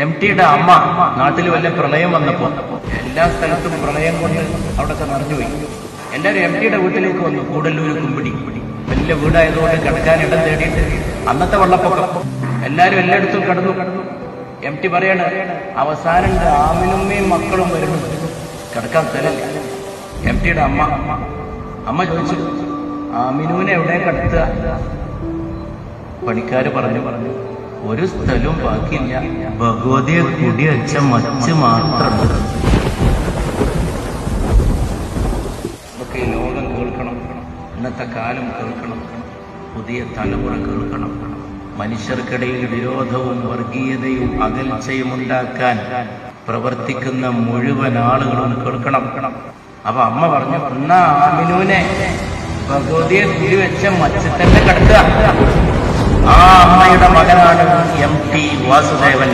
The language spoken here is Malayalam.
എം ടിയുടെ അമ്മ നാട്ടിൽ വല്ല പ്രളയം വന്നപ്പോ എല്ലാ സ്ഥലത്തും പ്രളയം കൊണ്ട് അവിടെയൊക്കെ നിറഞ്ഞുപോയി എല്ലാവരും എം ടിയുടെ വീട്ടിലേക്ക് വന്നു. കൂടല്ലൂര് കുമ്പിടി. വലിയ വീടായതുകൊണ്ട് കിടക്കാൻ ഇടം തേടിയിട്ട് അന്നത്തെ വെള്ളപ്പൊക്കം. എല്ലാവരും എല്ലായിടത്തും കടന്നു. എം ടി പറയാണ് അവസാനം ആമിനുമ്മയും മക്കളും വരുന്നു. കിടക്കാൻ സ്ഥലമില്ല എം ടിയുടെ അമ്മ അമ്മ ചോദിച്ചു ആമിനുവിനെ എവിടെ കിടത്തുക പണിക്കാര് പറഞ്ഞു പറഞ്ഞു ഒരു സ്ഥലവും ബാക്കിയില്ല. ഭഗവതിയെ കുടി വെച്ച മച്ച് മാത്രം. ഇതൊക്കെ ലോകം കേൾക്കണം. ഇന്നത്തെ കാലം കേൾക്കണം. പുതിയ തലമുറ കേൾക്കണം. മനുഷ്യർക്കിടയിൽ വിരോധവും വർഗീയതയും അകൽച്ചയും ഉണ്ടാക്കാൻ പ്രവർത്തിക്കുന്ന മുഴുവൻ ആളുകളും കേൾക്കണം. അപ്പൊ അമ്മ പറഞ്ഞു എന്നാ ആമിനുവിനെ ഭഗവതിയെ കുടി വെച്ച മച്ച് തന്നെ കിടക്കുക. ആ